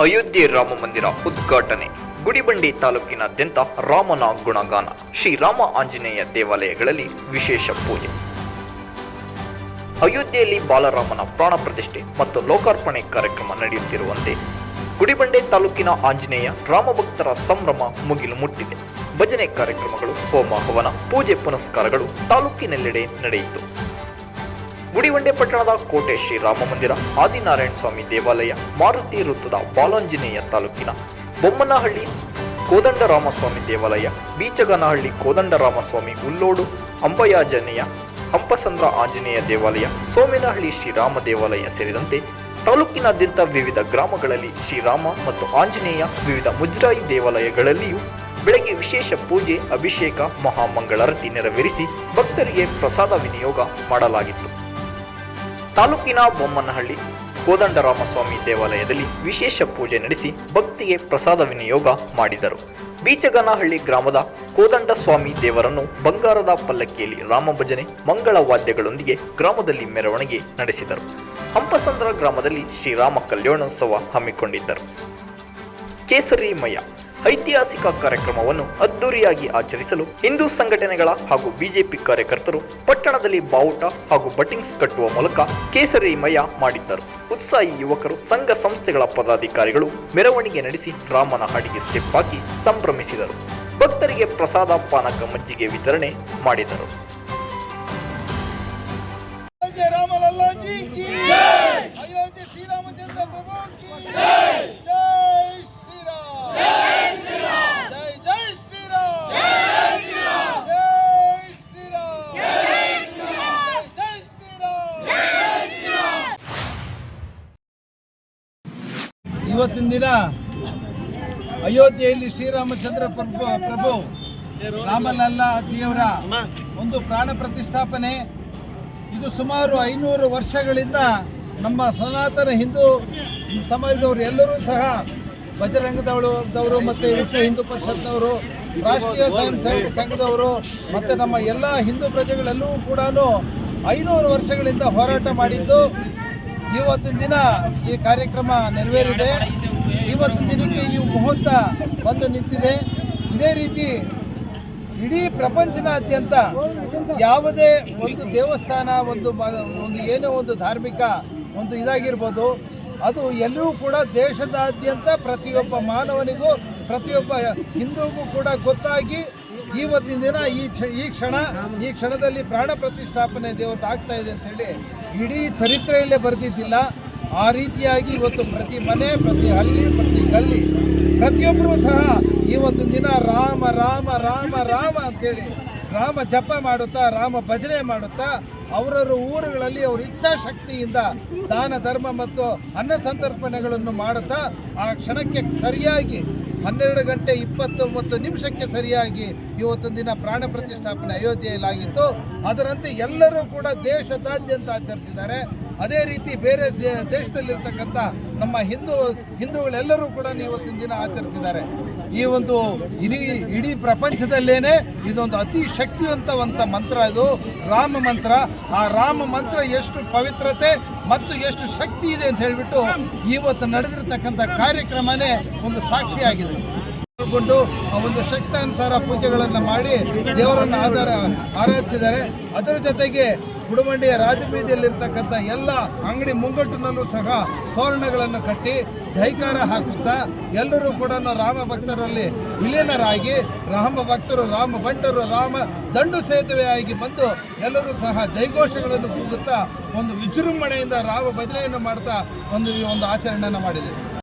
ಅಯೋಧ್ಯೆ ರಾಮ ಮಂದಿರ ಉದ್ಘಾಟನೆ ಗುಡಿಬಂಡಿ ತಾಲೂಕಿನಾದ್ಯಂತ ರಾಮನ ಗುಣಗಾನ ಶ್ರೀರಾಮ ಆಂಜನೇಯ ದೇವಾಲಯಗಳಲ್ಲಿ ವಿಶೇಷ ಪೂಜೆ. ಅಯೋಧ್ಯೆಯಲ್ಲಿ ಬಾಲರಾಮನ ಪ್ರಾಣ ಪ್ರತಿಷ್ಠೆ ಮತ್ತು ಲೋಕಾರ್ಪಣೆ ಕಾರ್ಯಕ್ರಮ ನಡೆಯುತ್ತಿರುವಂತೆ ಗುಡಿಬಂಡೆ ತಾಲೂಕಿನ ಆಂಜನೇಯ ರಾಮಭಕ್ತರ ಸಂಭ್ರಮ ಮುಗಿಲು ಮುಟ್ಟಿದೆ. ಭಜನೆ ಕಾರ್ಯಕ್ರಮಗಳು, ಹೋಮ ಹವನ, ಪೂಜೆ ಪುನಸ್ಕಾರಗಳು ತಾಲೂಕಿನೆಲ್ಲೆಡೆ ನಡೆಯಿತು. ಗುಡಿವಂಡೆ ಪಟ್ಟಣದ ಕೋಟೆ ಶ್ರೀ ರಾಮ ಮಂದಿರ, ಆದಿನಾರಾಯಣ ಸ್ವಾಮಿ ದೇವಾಲಯ, ಮಾರುತಿ ವೃತ್ತದ ಬಾಲಾಂಜನೇಯ ತಾಲೂಕಿನ ಬೊಮ್ಮನಹಳ್ಳಿ ಕೋದಂಡರಾಮಸ್ವಾಮಿ ದೇವಾಲಯ, ಬೀಚಗನಹಳ್ಳಿ ಕೋದಂಡರಾಮಸ್ವಾಮಿ ಉಲ್ಲೋಡು ಅಂಬಯಾಜನೆಯ ಹಂಪಸಂದ್ರ ಆಂಜನೇಯ ದೇವಾಲಯ, ಸೋಮೇನಹಳ್ಳಿ ಶ್ರೀರಾಮ ದೇವಾಲಯ ಸೇರಿದಂತೆ ತಾಲೂಕಿನಾದ್ಯಂತ ವಿವಿಧ ಗ್ರಾಮಗಳಲ್ಲಿ ಶ್ರೀರಾಮ ಮತ್ತು ಆಂಜನೇಯ ವಿವಿಧ ಮುಜ್ರಾಯಿ ದೇವಾಲಯಗಳಲ್ಲಿಯೂ ಬೆಳಗ್ಗೆ ವಿಶೇಷ ಪೂಜೆ, ಅಭಿಷೇಕ, ಮಹಾಮಂಗಳಾರತಿ ನೆರವೇರಿಸಿ ಭಕ್ತರಿಗೆ ಪ್ರಸಾದ ವಿನಿಯೋಗ ಮಾಡಲಾಗಿತ್ತು. ತಾಲೂಕಿನ ಬೊಮ್ಮನಹಳ್ಳಿ ಕೋದಂಡರಾಮಸ್ವಾಮಿ ದೇವಾಲಯದಲ್ಲಿ ವಿಶೇಷ ಪೂಜೆ ನಡೆಸಿ ಭಕ್ತಿಗೆ ಪ್ರಸಾದ ವಿನಿಯೋಗ ಮಾಡಿದರು. ಬೀಚಗನಹಳ್ಳಿ ಗ್ರಾಮದ ಕೋದಂಡ ಸ್ವಾಮಿ ದೇವರನ್ನು ಬಂಗಾರದ ಪಲ್ಲಕ್ಕಿಯಲ್ಲಿ ರಾಮಭಜನೆ ಮಂಗಳ ವಾದ್ಯಗಳೊಂದಿಗೆ ಗ್ರಾಮದಲ್ಲಿ ಮೆರವಣಿಗೆ ನಡೆಸಿದರು. ಹಂಪಸಂದ್ರ ಗ್ರಾಮದಲ್ಲಿ ಶ್ರೀರಾಮ ಕಲ್ಯಾಣೋತ್ಸವ ಹಮ್ಮಿಕೊಂಡಿದ್ದರು. ಕೇಸರಿಮಯ ಐತಿಹಾಸಿಕ ಕಾರ್ಯಕ್ರಮವನ್ನು ಅದ್ದೂರಿಯಾಗಿ ಆಚರಿಸಲು ಹಿಂದೂ ಸಂಘಟನೆಗಳ ಹಾಗೂ ಬಿಜೆಪಿ ಕಾರ್ಯಕರ್ತರು ಪಟ್ಟಣದಲ್ಲಿ ಬಾವುಟ ಹಾಗೂ ಬಟಿಂಗ್ಸ್ ಕಟ್ಟುವ ಮೂಲಕ ಕೇಸರಿ ಮಯ ಮಾಡಿದ್ದರು. ಉತ್ಸಾಹಿ ಯುವಕರು ಸಂಘ ಸಂಸ್ಥೆಗಳ ಪದಾಧಿಕಾರಿಗಳು ಮೆರವಣಿಗೆ ನಡೆಸಿ ರಾಮನ ಹಾಡಿಗೆ ಸ್ಟೆಪ್ ಹಾಕಿ ಸಂಭ್ರಮಿಸಿದರು. ಭಕ್ತರಿಗೆ ಪ್ರಸಾದ, ಪಾನಕ, ಮಜ್ಜಿಗೆ ವಿತರಣೆ ಮಾಡಿದರು. ಅಯೋಧ್ಯೆ ಶ್ರೀರಾಮಚಂದ್ರ ಇವತ್ತಿನ ದಿನ ಅಯೋಧ್ಯೆಯಲ್ಲಿ ಶ್ರೀರಾಮಚಂದ್ರ ಪ್ರಭು ಪ್ರಭು ರಾಮಲಲ್ಲಾ ಜಿಯವರ ಒಂದು ಪ್ರಾಣ ಪ್ರತಿಷ್ಠಾಪನೆ. ಇದು ಸುಮಾರು ಐನೂರು ವರ್ಷಗಳಿಂದ ನಮ್ಮ ಸನಾತನ ಹಿಂದೂ ಸಮಾಜದವರು ಎಲ್ಲರೂ ಸಹ ಬಜರಂಗದವರು ಮತ್ತು ವಿಶ್ವ ಹಿಂದೂ ಪರಿಷತ್ನವರು, ರಾಷ್ಟ್ರೀಯ ಸ್ವಯಂ ಸೇವಕ ಸಂಘದವರು ಮತ್ತು ನಮ್ಮ ಎಲ್ಲ ಹಿಂದೂ ಪ್ರಜೆಗಳೆಲ್ಲವೂ ಕೂಡ ಐನೂರು ವರ್ಷಗಳಿಂದ ಹೋರಾಟ ಮಾಡಿದ್ದು. ಇವತ್ತಿನ ದಿನ ಈ ಕಾರ್ಯಕ್ರಮ ನೆರವೇರಿದೆ. ಇವತ್ತಿನ ದಿನಕ್ಕೆ ಈ ಮುಹೂರ್ತ ಬಂದು ನಿಂತಿದೆ. ಇದೇ ರೀತಿ ಇಡೀ ಪ್ರಪಂಚನಾದ್ಯಂತ ಯಾವುದೇ ಒಂದು ದೇವಸ್ಥಾನ, ಒಂದು ಒಂದು ಏನೋ ಒಂದು ಧಾರ್ಮಿಕ ಒಂದು ಇದಾಗಿರ್ಬೋದು. ಅದು ಎಲ್ಲರೂ ಕೂಡ ದೇಶದಾದ್ಯಂತ ಪ್ರತಿಯೊಬ್ಬ ಮಾನವನಿಗೂ, ಪ್ರತಿಯೊಬ್ಬ ಹಿಂದೂಗೂ ಕೂಡ ಗೊತ್ತಾಗಿ ಇವತ್ತಿನ ದಿನ ಈ ಕ್ಷ, ಈ ಕ್ಷಣ, ಈ ಕ್ಷಣದಲ್ಲಿ ಪ್ರಾಣ ಪ್ರತಿಷ್ಠಾಪನೆ ದೇವತೆ ಆಗ್ತಾ ಇದೆ ಅಂತ ಹೇಳಿ ಇಡೀ ಚರಿತ್ರೆಯಲ್ಲೇ ಬರೆದಿದ್ದಿಲ್ಲ. ಆ ರೀತಿಯಾಗಿ ಇವತ್ತು ಪ್ರತಿ ಮನೆ, ಪ್ರತಿ ಹಳ್ಳಿ, ಪ್ರತಿ ಗಲ್ಲಿ ಪ್ರತಿಯೊಬ್ಬರೂ ಸಹ ಇವತ್ತಿನ ದಿನ ರಾಮ ರಾಮ ರಾಮ ರಾಮ ಅಂತೇಳಿ ರಾಮ ಜಪ ಮಾಡುತ್ತಾ, ರಾಮ ಭಜನೆ ಮಾಡುತ್ತಾ ಅವರವರ ಊರುಗಳಲ್ಲಿ ಅವರ ಇಚ್ಛಾಶಕ್ತಿಯಿಂದ ದಾನ, ಧರ್ಮ ಮತ್ತು ಅನ್ನ ಸಂತರ್ಪಣೆಗಳನ್ನು ಮಾಡುತ್ತಾ ಆ ಕ್ಷಣಕ್ಕೆ ಸರಿಯಾಗಿ ಹನ್ನೆರಡು ಗಂಟೆ ಇಪ್ಪತ್ತೊಂಬತ್ತು ನಿಮಿಷಕ್ಕೆ ಸರಿಯಾಗಿ ಇವತ್ತಿನ ದಿನ ಪ್ರಾಣ ಪ್ರತಿಷ್ಠಾಪನೆ ಅಯೋಧ್ಯೆಯಲ್ಲಾಗಿತ್ತು. ಅದರಂತೆ ಎಲ್ಲರೂ ಕೂಡ ದೇಶದಾದ್ಯಂತ ಆಚರಿಸಿದ್ದಾರೆ. ಅದೇ ರೀತಿ ಬೇರೆ ದೇಶದಲ್ಲಿರ್ತಕ್ಕಂಥ ನಮ್ಮ ಹಿಂದೂ, ಹಿಂದೂಗಳೆಲ್ಲರೂ ಕೂಡ ಇವತ್ತಿನ ದಿನ ಆಚರಿಸಿದ್ದಾರೆ. ಈ ಒಂದು ಇಡೀ ಇಡೀ ಪ್ರಪಂಚದಲ್ಲೇನೆ ಇದೊಂದು ಅತಿ ಶಕ್ತಿವಂತವಂತ ಮಂತ್ರ ಇದು, ರಾಮ ಮಂತ್ರ. ಆ ರಾಮ ಮಂತ್ರ ಎಷ್ಟು ಪವಿತ್ರತೆ ಮತ್ತು ಎಷ್ಟು ಶಕ್ತಿ ಇದೆ ಅಂತ ಹೇಳಿಬಿಟ್ಟು ಇವತ್ತು ನಡೆದಿರ್ತಕ್ಕಂಥ ಕಾರ್ಯಕ್ರಮನೇ ಒಂದು ಸಾಕ್ಷಿಯಾಗಿದೆ. ಕೊಂಡು ಆ ಒಂದು ಶಕ್ತಾನುಸಾರ ಪೂಜೆಗಳನ್ನು ಮಾಡಿ ದೇವರನ್ನು ಆಧಾರ, ಆರಾಧಿಸಿದ್ದಾರೆ. ಅದರ ಜೊತೆಗೆ ಗುಡುಮಂಡಿಯ ರಾಜಬೀದಿಯಲ್ಲಿರ್ತಕ್ಕಂಥ ಎಲ್ಲ ಅಂಗಡಿ ಮುಂಗಟ್ಟಿನಲ್ಲೂ ಸಹ ತೋರಣಗಳನ್ನು ಕಟ್ಟಿ ಜೈಕಾರ ಹಾಕುತ್ತಾ ಎಲ್ಲರೂ ಕೂಡ ರಾಮ ಭಕ್ತರಲ್ಲಿ ವಿಲೀನರಾಗಿ ರಾಮ ಭಕ್ತರು, ರಾಮ ಭಟ್ಟರು ರಾಮ ದಂಡು ಸೇತುವೆಯಾಗಿ ಬಂದು ಎಲ್ಲರೂ ಸಹ ಜೈಘೋಷಗಳನ್ನು ಕೂಗುತ್ತಾ ಒಂದು ವಿಜೃಂಭಣೆಯಿಂದ ರಾಮ ಭಜನೆಯನ್ನು ಮಾಡ್ತಾ ಒಂದು ಈ ಒಂದು ಆಚರಣೆಯನ್ನು ಮಾಡಿದೆ